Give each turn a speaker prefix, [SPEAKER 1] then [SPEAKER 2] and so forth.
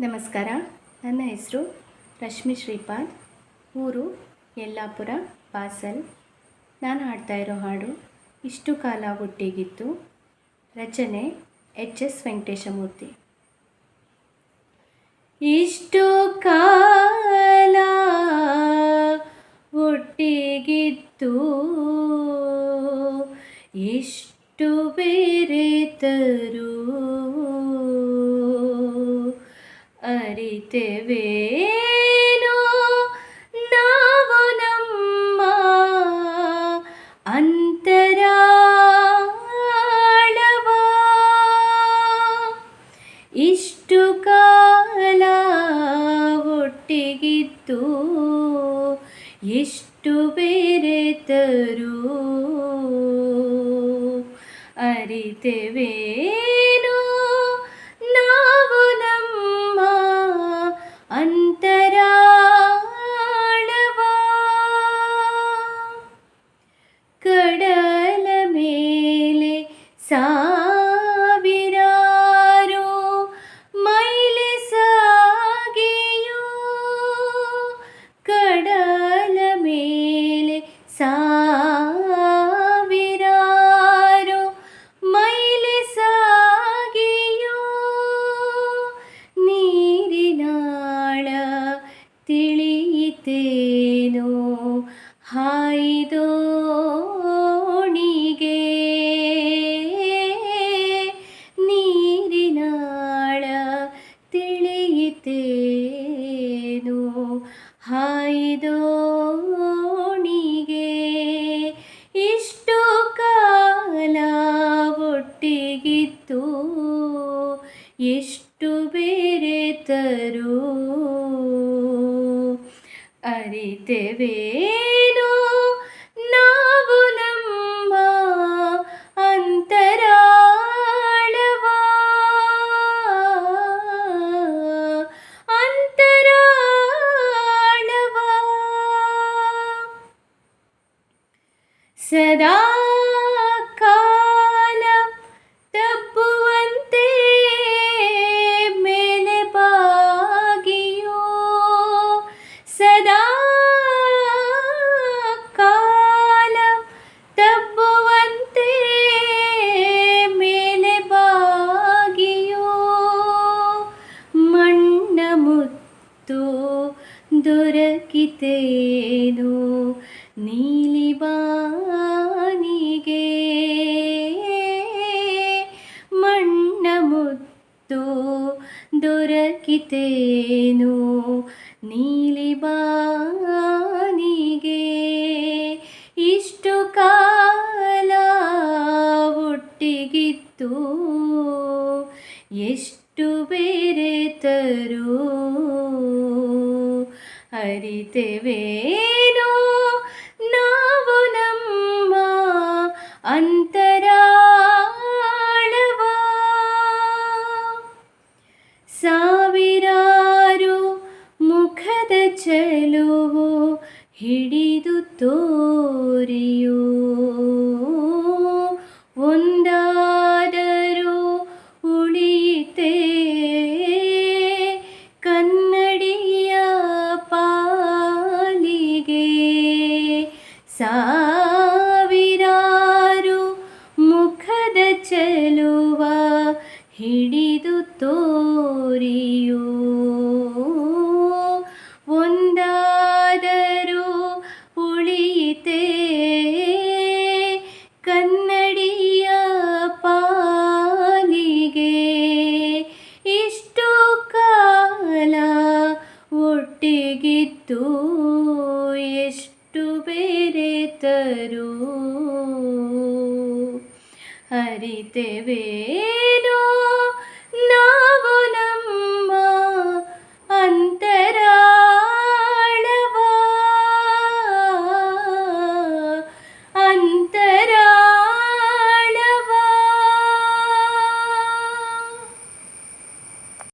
[SPEAKER 1] ನಮಸ್ಕಾರ. ನನ್ನ ಹೆಸರು ರಶ್ಮಿ ಶ್ರೀಪಾದ್. ಊರು ಯಲ್ಲಾಪುರ, ಬಾಸಲ್. ನಾನು ಹಾಡ್ತಾ ಇರೋ ಹಾಡು ಇಷ್ಟು ಕಾಲ ಒಟ್ಟಿಗಿತ್ತು ರಚನೆ ಎಚ್ ಎಸ್ ವೆಂಕಟೇಶಮೂರ್ತಿ. ಇಷ್ಟು ಕಾಲ ಒಟ್ಟಿಗಿತ್ತು ಬೇರೆ ಬೇರೆತರು ಅರಿತೆವೇನೋ ನಾವು ನಮ್ಮ ಅಂತರಾಳವ. ಇಷ್ಟು ಕಾಲ ಒಟ್ಟಿಗಿತ್ತು ಎಷ್ಟು ಬೇರೆತರು ಅರಿತೆವೇನೋ ಹಾಯ್ದೋಣಿಗೆ ನೀರಿನಾಳ ತಿಳಿಯಿತೇನು ಹಾಯಿದೋಣಿಗೆ ಇಷ್ಟು ಕಾಲ ಒಟ್ಟಿಗಿತ್ತು ಎಷ್ಟು ಬೇರೆತರು ಅರಿತೆವೇನೋ सदा ದೊರಕಿತೇನೋ? ನೀಲಿ ಬಾನಿಗೆ ಮಣ್ಣ ಮುತ್ತು ದೊರಕಿತೇನೋ? ನೀಲಿ ಬಾನಿಗೆ ಇಷ್ಟು ಕಾಲ ಒಟ್ಟಿಗಿತ್ತು ಎಷ್ಟು ಬೇರೆ ಬೇರೆತರು ಅರಿತೆವೇನೋ ನಾವು ನಮ್ಮ ಅಂತರಾಳವ. ಸಾವಿರಾರು ಮುಖದ ಚೆಲುವು ಸಾವಿರಾರು ಮುಖದ ಚೆಲುವ ಹಿಡಿದು ತೋರಿಯೋ. ಒಂದಾದರೂ ಉಳಿಯಿತೇ? ಕನ್ನಡಿಯ ಪಾಲಿಗೆ ಇಷ್ಟು ಕಾಲ ಒಟ್ಟಿಗಿತ್ತು ಎಷ್ಟು ಬೇರೆತರು ಅರಿತೆವೇನೋ